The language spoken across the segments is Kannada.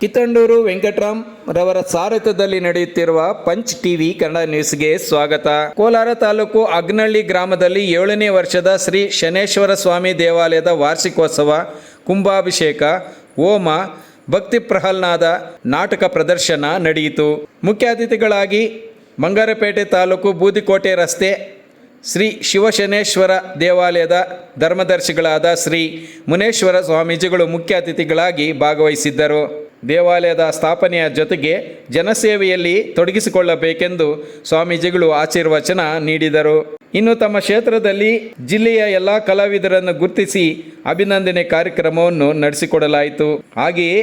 ಕಿತ್ತಂಡೂರು ವೆಂಕಟರಾಮ್ ರವರ ಸಾರಥ್ಯದಲ್ಲಿ ನಡೆಯುತ್ತಿರುವ ಪಂಚ್ ಟಿವಿ ಕನ್ನಡ ನ್ಯೂಸ್ಗೆ ಸ್ವಾಗತ. ಕೋಲಾರ ತಾಲೂಕು ಅಗ್ನಳ್ಳಿ ಗ್ರಾಮದಲ್ಲಿ ಏಳನೇ ವರ್ಷದ ಶ್ರೀ ಶನೇಶ್ವರ ಸ್ವಾಮಿ ದೇವಾಲಯದ ವಾರ್ಷಿಕೋತ್ಸವ, ಕುಂಭಾಭಿಷೇಕ, ಹೋಮ, ಭಕ್ತಿ ಪ್ರಹ್ಲಾದ ನಾಟಕ ಪ್ರದರ್ಶನ ನಡೆಯಿತು. ಮುಖ್ಯ ಅತಿಥಿಗಳಾಗಿ ಬಂಗಾರಪೇಟೆ ತಾಲೂಕು ಬೂದಿಕೋಟೆ ರಸ್ತೆ ಶ್ರೀ ಶಿವಶನೇಶ್ವರ ದೇವಾಲಯದ ಧರ್ಮದರ್ಶಿಗಳಾದ ಶ್ರೀ ಮುನೇಶ್ವರ ಸ್ವಾಮೀಜಿಗಳು ಮುಖ್ಯ ಅತಿಥಿಗಳಾಗಿ ಭಾಗವಹಿಸಿದ್ದರು. ದೇವಾಲಯದ ಸ್ಥಾಪನೆಯ ಜೊತೆಗೆ ಜನಸೇವೆಯಲ್ಲಿ ತೊಡಗಿಸಿಕೊಳ್ಳಬೇಕೆಂದು ಸ್ವಾಮೀಜಿಗಳು ಆಶೀರ್ವಚನ ನೀಡಿದರು. ಇನ್ನು ತಮ್ಮ ಕ್ಷೇತ್ರದಲ್ಲಿ ಜಿಲ್ಲೆಯ ಎಲ್ಲ ಕಲಾವಿದರನ್ನು ಗುರುತಿಸಿ ಅಭಿನಂದನೆ ಕಾರ್ಯಕ್ರಮವನ್ನು ನಡೆಸಿಕೊಡಲಾಯಿತು. ಹಾಗೆಯೇ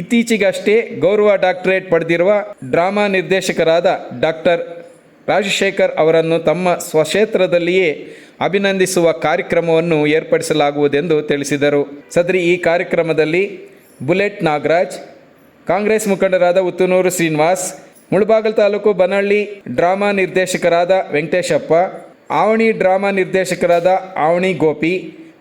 ಇತ್ತೀಚೆಗಷ್ಟೇ ಗೌರವ ಡಾಕ್ಟರೇಟ್ ಪಡೆದಿರುವ ಡ್ರಾಮಾ ನಿರ್ದೇಶಕರಾದ ಡಾಕ್ಟರ್ ರಾಜಶೇಖರ್ ಅವರನ್ನು ತಮ್ಮ ಸ್ವಕ್ಷೇತ್ರದಲ್ಲಿಯೇ ಅಭಿನಂದಿಸುವ ಕಾರ್ಯಕ್ರಮವನ್ನು ಏರ್ಪಡಿಸಲಾಗುವುದೆಂದು ತಿಳಿಸಿದರು. ಸದರಿ ಈ ಕಾರ್ಯಕ್ರಮದಲ್ಲಿ ಬುಲೆಟ್ ನಾಗರಾಜ್ ಕಾಂಗ್ರೆಸ್ ಮುಖಂಡರಾದ ಉತ್ತನೂರು ಶ್ರೀನಿವಾಸ್, ಮುಳಬಾಗಲ್ ತಾಲೂಕು ಬನಹಳ್ಳಿ ಡ್ರಾಮಾ ನಿರ್ದೇಶಕರಾದ ವೆಂಕಟೇಶಪ್ಪ, ಆವಣಿ ಡ್ರಾಮಾ ನಿರ್ದೇಶಕರಾದ ಆವಣಿ ಗೋಪಿ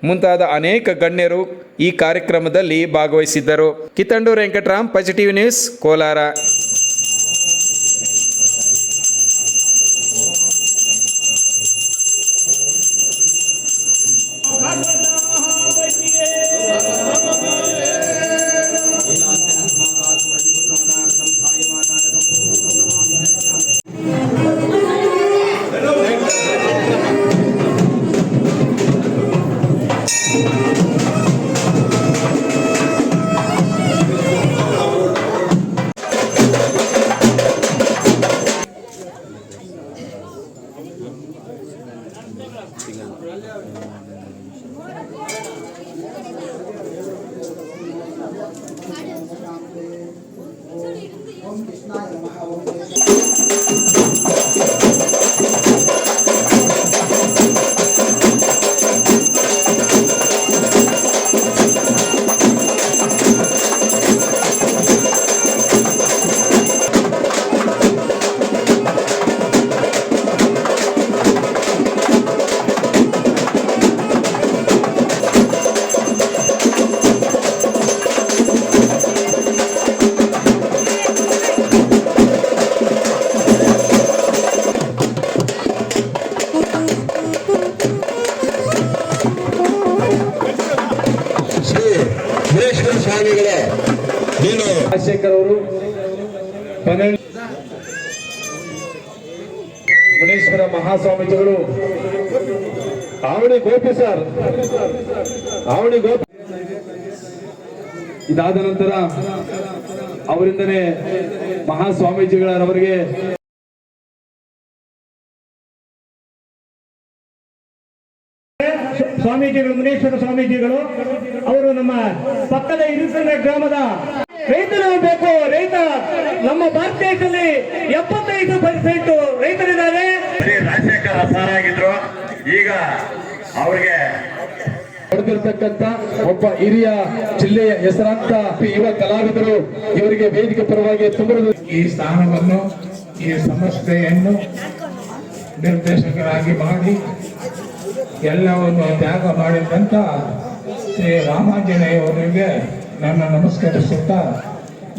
ಮುಂತಾದ ಅನೇಕ ಗಣ್ಯರು ಈ ಕಾರ್ಯಕ್ರಮದಲ್ಲಿ ಭಾಗವಹಿಸಿದ್ದರು. Kittandur Venkataram positive news Kolar. Rajashekhar ಅವರು. ಮುನೇಶ್ವರ ಮಹಾಸ್ವಾಮೀಜಿಗಳು. ಆವಣಿ ಗೋಪಿ ಸರ್. ಆವಣಿ ಗೋಪಿ ಇದಾದ ನಂತರ ಅವರಿಂದನೇ ಮಹಾಸ್ವಾಮೀಜಿಗಳವರಿಗೆ ಸ್ವಾಮೀಜಿಗಳು ಮುನೇಶ್ವರ ಸ್ವಾಮೀಜಿಗಳು ಅವರು ನಮ್ಮ ಪಕ್ಕದ ಇರುಸಂದ್ರ ಗ್ರಾಮದ ರೈತರು ಬೇಕು. ರೈತ ನಮ್ಮ ಭಾರತ ದೇಶದಲ್ಲಿ ಎಪ್ಪತ್ತೈದು ಪರ್ಸೆಂಟ್ ರೈತರಿದ್ದಾರೆ. ರಾಜಶೇಖರ ರಾಜಶೇಖರ್ ಸಾರ್ ಆಗಿದ್ರು. ಈಗ ಅವ್ರಿಗೆ ಪಡೆದಿರ್ತಕ್ಕಂತ ಒಬ್ಬ ಹಿರಿಯ ಜಿಲ್ಲೆಯ ಹೆಸರಾಂತ ಯುವ ಕಲಾವಿದರು ಇವರಿಗೆ ವೇದಿಕೆ ಪರವಾಗಿ ತುಂಬ ಈ ಸ್ಥಾನವನ್ನು ಈ ಸಂಸ್ಥೆಯನ್ನು ನಿರ್ದೇಶಕರಾಗಿ ಮಾಡಿ ಎಲ್ಲವನ್ನು ತ್ಯಾಗ ಮಾಡಿದಂತ ಶ್ರೀ ರಾಮಾಂಜನೇಯವರಿಗೆ ನನ್ನ ನಮಸ್ಕರಿಸುತ್ತಾ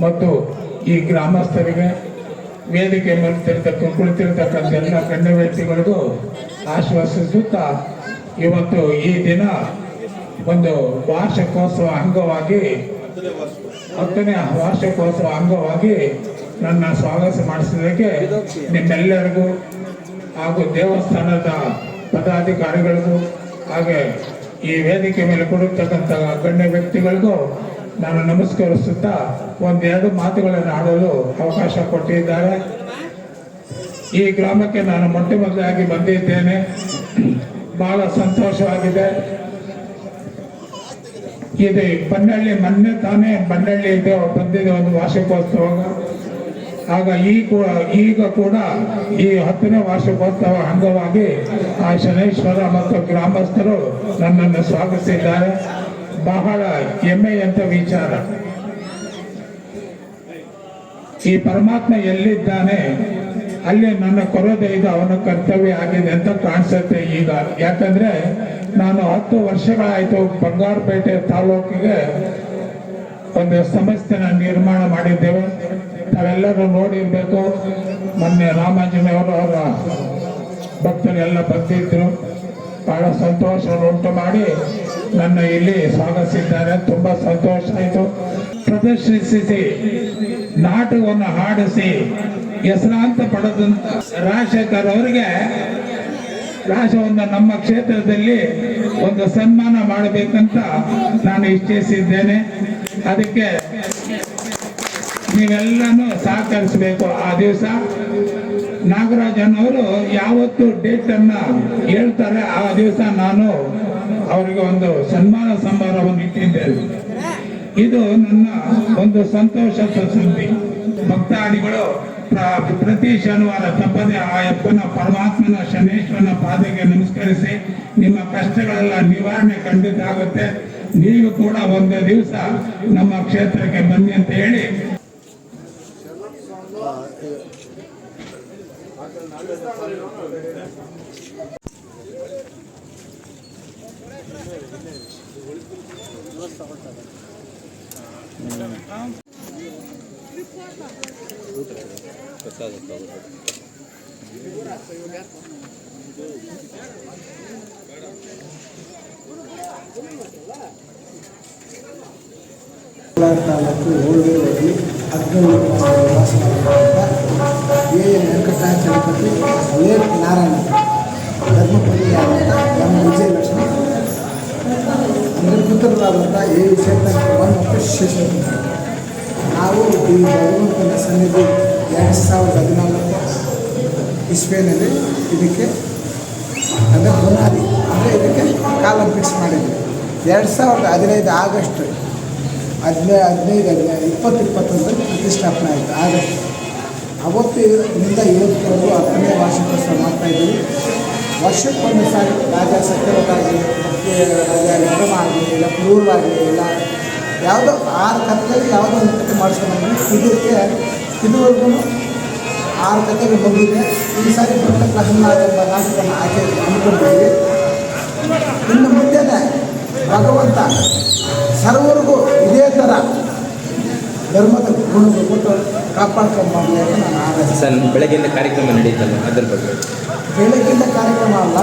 ಮತ್ತು ಈ ಗ್ರಾಮಸ್ಥರಿಗೆ ವೇದಿಕೆ ಮೇಲೆ ಕುಳಿತಿರ್ತಕ್ಕಂಥ ಎಲ್ಲ ಗಣ್ಯ ವ್ಯಕ್ತಿಗಳಿಗೂ ಆಶ್ವಾಸಿಸುತ್ತಾ ಇವತ್ತು ಈ ದಿನ ಒಂದು ವಾರ್ಷಿಕೋತ್ಸವ ಅಂಗವಾಗಿ ಹತ್ತನೇ ವಾರ್ಷಿಕೋತ್ಸವ ಅಂಗವಾಗಿ ನನ್ನ ಸ್ವಾಗತ ಮಾಡಿಸಿದ್ದಕ್ಕೆ ನಿಮ್ಮೆಲ್ಲರಿಗೂ ಹಾಗೂ ದೇವಸ್ಥಾನದ ಪದಾಧಿಕಾರಿಗಳಿಗೂ ಹಾಗೆ ಈ ವೇದಿಕೆ ಮೇಲೆ ಕೊಡುತ್ತಕ್ಕಂಥ ಗಣ್ಯ ವ್ಯಕ್ತಿಗಳಿಗೂ ನಾನು ನಮಸ್ಕರಿಸುತ್ತಾ ಒಂದೆರಡು ಮಾತುಗಳನ್ನು ಆಡಲು ಅವಕಾಶ ಕೊಟ್ಟಿದ್ದಾರೆ. ಈ ಗ್ರಾಮಕ್ಕೆ ನಾನು ಮೊಟ್ಟ ಮೊದಲಾಗಿ ಬಂದಿದ್ದೇನೆ. ಬಹಳ ಸಂತೋಷವಾಗಿದೆ. ಇದು ಬನ್ನಳ್ಳಿ ಮೊನ್ನೆ ತಾನೇ ಬನ್ನಳ್ಳಿ ಇದೆ. ಬಂದಿದೆ ಒಂದು ವಾರ್ಷಿಕೋತ್ಸವ. ಆಗ ಈ ಕೂಡ, ಈಗ ಕೂಡ ಈ ಹತ್ತನೇ ವಾರ್ಷಿಕೋತ್ಸವ ಅಂಗವಾಗಿ ಆ ಶನೇಶ್ವರ ಮತ್ತು ಗ್ರಾಮಸ್ಥರು ನನ್ನನ್ನು ಸ್ವಾಗತಿಸಿದ್ದಾರೆ. ಬಹಳ ಹೆಮ್ಮೆಯಂತ ವಿಚಾರ. ಈ ಪರಮಾತ್ಮ ಎಲ್ಲಿದ್ದಾನೆ, ಅಲ್ಲಿ ನನ್ನ ಕೊರತೆ ಇದು, ಅವನ ಕರ್ತವ್ಯ ಆಗಿದೆ ಅಂತ ಕಾಣಿಸುತ್ತೆ ಈಗ. ಯಾಕಂದ್ರೆ ನಾನು ಹತ್ತು ವರ್ಷಗಳಾಯ್ತು ಬಂಗಾರಪೇಟೆ ತಾಲೂಕಿಗೆ ಒಂದು ಸಂಸ್ಥೆನ ನಿರ್ಮಾಣ ಮಾಡಿದ್ದೇವೆ. ತಾವೆಲ್ಲರೂ ನೋಡಿರ್ಬೇಕು, ಮೊನ್ನೆ ರಾಮಾಂಜನೇಯವರು ಅವರ ಭಕ್ತರೆಲ್ಲ ಬಂದಿದ್ರು. ಬಹಳ ಸಂತೋಷವನ್ನು ಉಂಟು ಮಾಡಿ ನನ್ನ ಇಲ್ಲಿ ಸ್ವಾಗತಿಸಿದ್ದಾರೆ. ತುಂಬಾ ಸಂತೋಷ ಆಯಿತು. ಪ್ರದರ್ಶಿಸಿ ನಾಟಕವನ್ನು ಹಾಡಿಸಿ, ಹೆಸರಾಂತ ಪಡೆದಂತ ರಾಜಶೇಖರ್ ಅವರಿಗೆ ರಾಜವನ್ನು ನಮ್ಮ ಕ್ಷೇತ್ರದಲ್ಲಿ ಒಂದು ಸನ್ಮಾನ ಮಾಡಬೇಕಂತ ನಾನು ಇಚ್ಛಿಸಿದ್ದೇನೆ. ಅದಕ್ಕೆ ನೀವೆಲ್ಲನೂ ಸಹಕರಿಸಬೇಕು ಆ ದಿವಸ. ನಾಗರಾಜನವರು ಯಾವತ್ತು ಡೇಟನ್ನು ಹೇಳ್ತಾರೆ. ಆ ದಿವಸ ನಾನು ಅವರಿಗೆ ಒಂದು ಸನ್ಮಾನ ಸಮಾರಂಭವನ್ನು ಇಟ್ಟಿದ್ದೇವೆ ಇದು ನನ್ನ ಒಂದು ಸಂತೋಷದ ಸುದ್ದಿ ಭಕ್ತಾದಿಗಳು ಪ್ರ- ಪ್ರತಿ ಶನಿವಾರ ತಪ್ಪದೆ ಆ ಅಪ್ಪನ ಪರಮಾತ್ಮನ ಶನೇಶ್ವರನ ಪಾದೆಗೆ ನಮಸ್ಕರಿಸಿ ನಿಮ್ಮ ಕಷ್ಟಗಳೆಲ್ಲ ನಿವಾರಣೆ ಖಂಡಿತ ಆಗುತ್ತೆ ನೀವು ಕೂಡ ಒಂದು ದಿವಸ ನಮ್ಮ ಕ್ಷೇತ್ರಕ್ಕೆ ಬನ್ನಿ ಅಂತ ಹೇಳಿ. ತಾಲೂಕು ಓಲ್ಡ್ ಹೋಗಿ ಹದಿನೇಳು ವಾಸವಾಗಿರುವಂಥ A N Venkatachalapathi late Narayana ಧರ್ಮಪತಿಯಾದಂಥ M Vijayalakshmi ಅಂದರೆ ಈ ವಿಜಯಕುಮಾರ್ ಮತ್ತು ನಾವು ಈ ಭಗವಂತನ ಸನ್ನಿಧಿ ಎರಡು ಸಾವಿರದ ಹದಿನಾಲ್ಕು ಇಸ್ವೇನಲ್ಲಿ ಇದಕ್ಕೆ ಅಂದರೆ ಬುನಾದಿ ಅಂದರೆ ಇದಕ್ಕೆ ಕಾಲ ಫಿಕ್ಸ್ ಮಾಡಿದ್ವಿ. ಎರಡು ಸಾವಿರದ ಹದಿನೈದು ಆಗಸ್ಟ್ ಹದಿನೈ, ಹದಿನೈದು ಹದಿನೈದು ಇಪ್ಪತ್ತು, ಇಪ್ಪತ್ತೊಂದರಲ್ಲಿ ಪ್ರತಿಷ್ಠಾಪನೆ ಆಯಿತು, ಆಗಸ್ಟ್. ಅವತ್ತಿನಿಂದ ಇವತ್ತವರೆಗೂ ಹತ್ತನೇ ವಾರ್ಷಿಕೋತ್ಸವ ಮಾಡ್ತಾ ವರ್ಷಕ್ಕೊಂದು ಸಾರಿ ರಾಜ ಮತ್ತು ರಾಜ ವಿಕ್ರಮ ಆಗಲಿ ಇಲ್ಲ ಪೂರ್ವ ಆಗಲಿ ಇಲ್ಲ ಯಾವುದೋ ಆರು ಕತ್ತಲಲ್ಲಿ ಯಾವುದೋ ಒಂದು ಕಥೆ ಮಾಡಿಸ್ಕೊಂಡು ಇದಕ್ಕೆ ಇದುವರೆಗೂ ಆರು ಕಥೆಗಳು ಬಂದಿದೆ ಈ ಸಾರಿ ಪ್ರಹ್ಲಾದ ಎಂಬ ನಾಟಕವನ್ನು ಆಕೆ ಅಂದ್ಕೊಂಡಿದ್ದೀವಿ ಇನ್ನು ಮುಂದೆನೆ ಭಗವಂತ ಸರ್ವರಿಗೂ ಇದೇ ಥರ ಧರ್ಮದ ಗುಣಗಳು ಕೊಟ್ಟು ಕಾಪಾಡ್ಕೊಂಡು ಮಾಡಲಿ ಅಂತ ನಾನು ಆರಾಧಿಸ್ತೇನೆ ಸರ್ ಬೆಳಗ್ಗೆಯಿಂದ ಕಾರ್ಯಕ್ರಮ ನಡೀತಲ್ಲ ಅದ್ರ ಬಗ್ಗೆ? ಬೆಳಗ್ಗಿನ ಕಾರ್ಯಕ್ರಮ ಅಲ್ಲ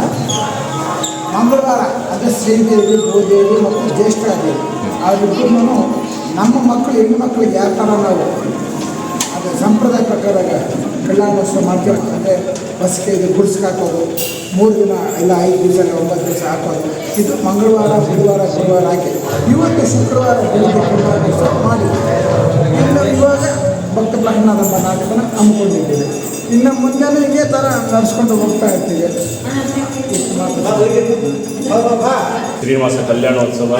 ಮಂಗಳವಾರ, ಅಂದರೆ ಶ್ರೀದೇವಿ, ಭೂದೇವಿ ಮತ್ತು ಜ್ಯೇಷ್ಠಾದೇವಿ ಅವರಿಬ್ಬರೂ ನಮ್ಮ ಮಕ್ಕಳು, ಹೆಣ್ಣು ಮಕ್ಕಳಿಗೆ ಯಾವ ಥರ ನಾವು ಅದು ಸಂಪ್ರದಾಯ ಪ್ರಕಾರ ಕಲ್ಯಾಣೋತ್ಸವ ಮಾಡ್ತೀವಿ ಅಂದರೆ ಬಸ್ಗೆ ಇದು ಗುಡ್ಸ್ಗೆ ಹಾಕೋದು, ಮೂರು ದಿನ ಇಲ್ಲ ಐದು ದಿವಸ ಒಂಬತ್ತು ದಿವಸ ಹಾಕೋದು, ಇದು ಮಂಗಳವಾರ, ಬುಧವಾರ, ಗುರುವಾರ ಹಾಕಿ ಇವತ್ತು ಶುಕ್ರವಾರ, ಬೆಳಿಗ್ಗೆ ಕಲ್ಯಾಣೋತ್ಸವ ಮಾಡಿ ಇವಾಗ ಭಕ್ತ ಪ್ರಹ್ಲಾದ ಎಂಬ ನಾಟಕನ ಹಮ್ಮಿಕೊಂಡಿದ್ದೀವಿ. ಇನ್ನು ಮುಂದೆ ಇದೇ ಥರ ನಡೆಸ್ಕೊಂಡು ಹೋಗ್ತಾ ಇರ್ತೀವಿ. ಶ್ರೀನಿವಾಸ ಕಲ್ಯಾಣೋತ್ಸವ,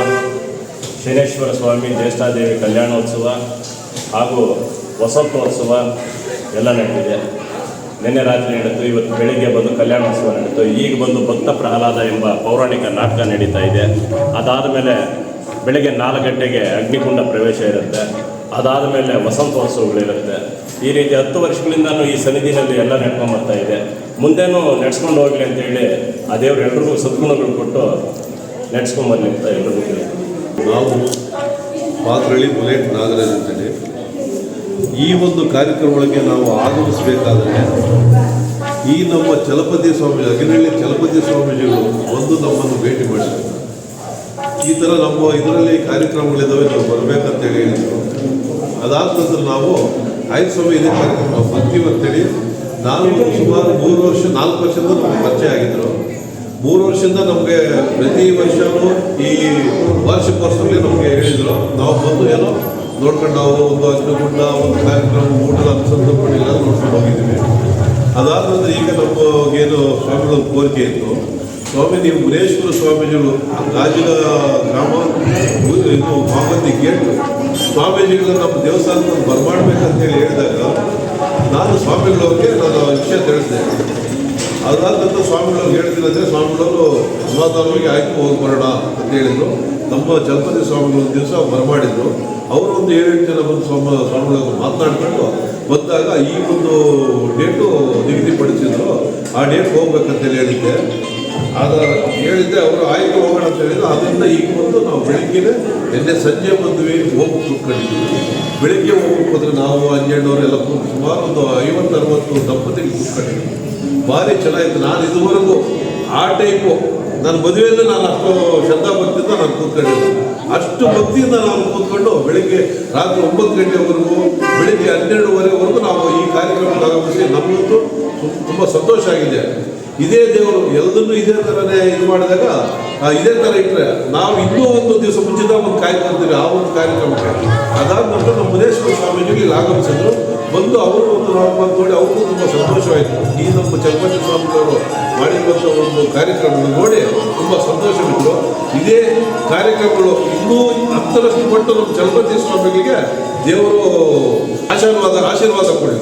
ಶನೇಶ್ವರ ಸ್ವಾಮಿ ಜ್ಯೇಷ್ಠಾದೇವಿ ಕಲ್ಯಾಣೋತ್ಸವ ಹಾಗೂ ವಸಂತೋತ್ಸವ ಎಲ್ಲ ನಡೆದಿದೆ ನಿನ್ನೆ ರಾತ್ರಿ ನಡೆಯಿತು ಇವತ್ತು ಬೆಳಿಗ್ಗೆ ಬಂದು ಕಲ್ಯಾಣೋತ್ಸವ ನಡೀತು ಈಗ ಬಂದು ಭಕ್ತ ಪ್ರಹ್ಲಾದ ಎಂಬ ಪೌರಾಣಿಕ ನಾಟಕ ನಡೀತಾ ಇದೆ. ಅದಾದ ಮೇಲೆ ಬೆಳಗ್ಗೆ ನಾಲ್ಕು ಗಂಟೆಗೆ ಅಗ್ನಿಕುಂಡ ಪ್ರವೇಶ ಇರುತ್ತೆ. ಅದಾದ ಮೇಲೆ ವಸಂತೋತ್ಸವಗಳಿರುತ್ತೆ ಈ ರೀತಿ ಹತ್ತು ವರ್ಷಗಳಿಂದನೂ ಈ ಸನ್ನಿಧಿಯಲ್ಲಿ ಎಲ್ಲ ನಡ್ಕೊಂಡು ಬರ್ತಾ ಇದೆ. ಮುಂದೆನೂ ನಡ್ಸ್ಕೊಂಡು ಹೋಗ್ಲಿ ಅಂತೇಳಿ ಆ ದೇವ್ರು ಎಲ್ರಿಗೂ ಸದ್ಗುಣಗಳು ಕೊಟ್ಟು ನಡ್ಸ್ಕೊಂಡು ಬರ್ಲಿ ಅಂತ ಎಲ್ರಿಗೂ ನಾವು ಪಾತ್ರಳ್ಳಿ ಬುಲೆಟ್ ನಾಗರಾಜ್ ಅಂತೇಳಿ, ಈ ಒಂದು ಕಾರ್ಯಕ್ರಮಗಳಿಗೆ ನಾವು ಆಗಮಿಸಬೇಕಾದರೆ ಈ ನಮ್ಮ ಚಲಪತಿ ಸ್ವಾಮಿ, ಅಗಿನಹಳ್ಳಿ ಚಲಪತಿ ಸ್ವಾಮೀಜಿಗಳು ಒಂದು ನಮ್ಮನ್ನು ಭೇಟಿ ಮಾಡಿದ್ರು ಈ ಥರ ನಮ್ಮ ಇದರಲ್ಲಿ ಕಾರ್ಯಕ್ರಮಗಳಿದ್ದಾವೆ, ನಾವು ಬರಬೇಕಂತೇಳಿ ಹೇಳಿದ್ರು. ಅದಾದ ನಂತರ ನಾವು, ಆಯ್ತು ಸ್ವಾಮಿ, ಇದೇ ಕಾರ್ಯಕ್ರಮ ಬರ್ತೀವಿ ಅಂತೇಳಿ ನಾನು ಸುಮಾರು ಮೂರು ವರ್ಷ, ನಾಲ್ಕು ವರ್ಷದಿಂದ ನಮಗೆ ಪರಿಚಯ ಆಗಿದ್ದರು ಮೂರು ವರ್ಷದಿಂದ ನಮಗೆ ಪ್ರತಿ ವರ್ಷವೂ ಈ ವಾರ್ಷಿಕೋತ್ಸವದಲ್ಲಿ ನಮಗೆ ಹೇಳಿದ್ರು. ನಾವು ಬಂದು ಏನೋ ನೋಡ್ಕೊಂಡು ನಾವು ಒಂದು ಅಗ್ನಿಗುಂಡ ಒಂದು ಕಾರ್ಯಕ್ರಮ, ಊಟದ ಅನುಸಂಧಾನಗಳಿಲ್ಲ ನೋಡ್ಕೊಂಡು ಹೋಗಿದ್ದೀವಿ ಅದಾದ ನಂತರ ಈಗ ನಮಗೇನು ಸ್ವಾಮಿಗಳ ಕೋರಿಕೆ ಇತ್ತು. ಸ್ವಾಮಿ, ನೀವು ಮುನೇಶ್ವರ ಸ್ವಾಮೀಜಿಗಳು ರಾಜ್ಯದ ಗ್ರಾಮ ಇದು ಮಾಮತಿ ಗೇಟ್ ಸ್ವಾಮೀಜಿಗಳು ನಮ್ಮ ದೇವಸ್ಥಾನಕ್ಕೆ ಬರಮಾಡ್ಬೇಕಂತ ಹೇಳಿ ಹೇಳಿದಾಗ ನಾನು ಸ್ವಾಮಿಗಳವ್ರಿಗೆ ನಾನು ವಿಷಯ ತಿಳಿಸಿದೆ. ಅದಾದ ನಂತರ ಸ್ವಾಮಿಗಳು ಹೇಳ್ತೀನಿ ಅಂದರೆ ಸ್ವಾಮಿಗಳು ಸಮಾಧಾನವಾಗಿ ಆಯ್ತು ಹೋಗಿ ಬರೋಣ ಅಂತ ಹೇಳಿದರು. ನಮ್ಮ ಜಲಪತಿ ಸ್ವಾಮಿಗಳು ಒಂದು ದಿವಸ ಬರಮಾಡಿದ್ರು. ಅವರು ಒಂದು ಏಳೆಂಟು ಜನ ಬಂದು ಸ್ವಾಮ ಸ್ವಾಮಿಗಳು ಮಾತನಾಡ್ಕೊಂಡು ಬಂದಾಗ ಈ ಒಂದು ಡೇಟು ನಿಗದಿಪಡಿಸಿದ್ರು. ಆ ಡೇಟ್ ಹೋಗ್ಬೇಕಂತೇಳಿ ಹೇಳಿದ್ದೆ. ಆದ ಹೇಳಿದ್ದೆ ಅವರು ಆಯ್ಕೆ ಹೋಗೋಣ ಅಂತ ಹೇಳಿದ್ರು. ಅದರಿಂದ ಈಗ ಬಂದು ನಾವು ಬೆಳಿಗ್ಗೆ ನಿನ್ನೆ ಸಂಜೆ ಬಂದ್ವಿ, ಹೋಗಿ ಕೂತ್ಕೊಂಡಿದ್ವಿ. ಬೆಳಿಗ್ಗೆ ಹೋಗ್ಬೇಕು ಹೋದ್ರೆ ನಾವು ಹನ್ನೆರಡುವರೆಲ್ಲ ಕೂತು ಸುಮಾರು ಒಂದು ಐವತ್ತು ಅರವತ್ತು ದಂಪತಿಗೆ ಕೂತ್ಕೊಂಡಿದ್ವಿ. ಭಾರಿ ಚೆನ್ನಾಗಿತ್ತು. ನಾನು ಇದುವರೆಗೂ ಆ ಟೈಪು, ನನ್ನ ಮದುವೆಯಲ್ಲಿ ನಾನು ಅಷ್ಟು ಶ್ರದ್ಧಾ ಭಕ್ತಿಯಿಂದ ನಾನು ಕೂತ್ಕೊಂಡಿದ್ದೆ. ಅಷ್ಟು ಭಕ್ತಿಯಿಂದ ನಾನು ಕೂತ್ಕೊಂಡು ಬೆಳಿಗ್ಗೆ ರಾತ್ರಿ ಒಂಬತ್ತು ಗಂಟೆವರೆಗೂ, ಬೆಳಿಗ್ಗೆ ಹನ್ನೆರಡುವರೆವರೆಗೂ ನಾವು ಈ ಕಾರ್ಯಕ್ರಮದಲ್ಲಿ ಆಗಮಿಸಿ ನಮಗಂತೂ ತು- ತುಂಬ ಸಂತೋಷ ಆಗಿದೆ. ಇದೇ ದೇವರು ಎಲ್ಲದನ್ನೂ ಇದೇ ಥರನೇ ಇದು ಮಾಡಿದಾಗ ಇದೇ ಥರ ಇಟ್ಟರೆ ನಾವು ಇನ್ನೂ ಒಂದು ದಿವಸ ಮುಂಚಿತ ಒಂದು ಕಾಯ್ಕೊಳ್ತೀವಿ ಆ ಒಂದು ಕಾರ್ಯಕ್ರಮಕ್ಕೆ. ಅದಾದ ನಂತರ ನಮ್ಮ ಮುನೇಶ್ವರ ಸ್ವಾಮೀಜಿಗಳು ಇಲ್ಲಿ ಆಗಮಿಸಿದ್ರು. ಬಂದು ಅವರು ಒಂದು ನಾವು ಬಂದು ನೋಡಿ ಅವ್ರಿಗೂ ತುಂಬ ಸಂತೋಷವಾಯಿತು. ಈ ನಮ್ಮ ಚಲಪತಿ ಸ್ವಾಮಿಗಳವರು ಮಾಡಿರುವಂಥ ಒಂದು ಕಾರ್ಯಕ್ರಮವನ್ನು ನೋಡಿ ತುಂಬ ಸಂತೋಷವಿದ್ರು ಇದೇ ಕಾರ್ಯಕ್ರಮಗಳು ಇನ್ನೂ ಹತ್ತರಷ್ಟು ಪಟ್ಟು ನಮ್ಮ ಚಲಪತಿ ಸ್ವಾಮಿಗಳಿಗೆ ದೇವರು ಆಶೀರ್ವಾದ ಆಶೀರ್ವಾದ ಕೊಡಲಿ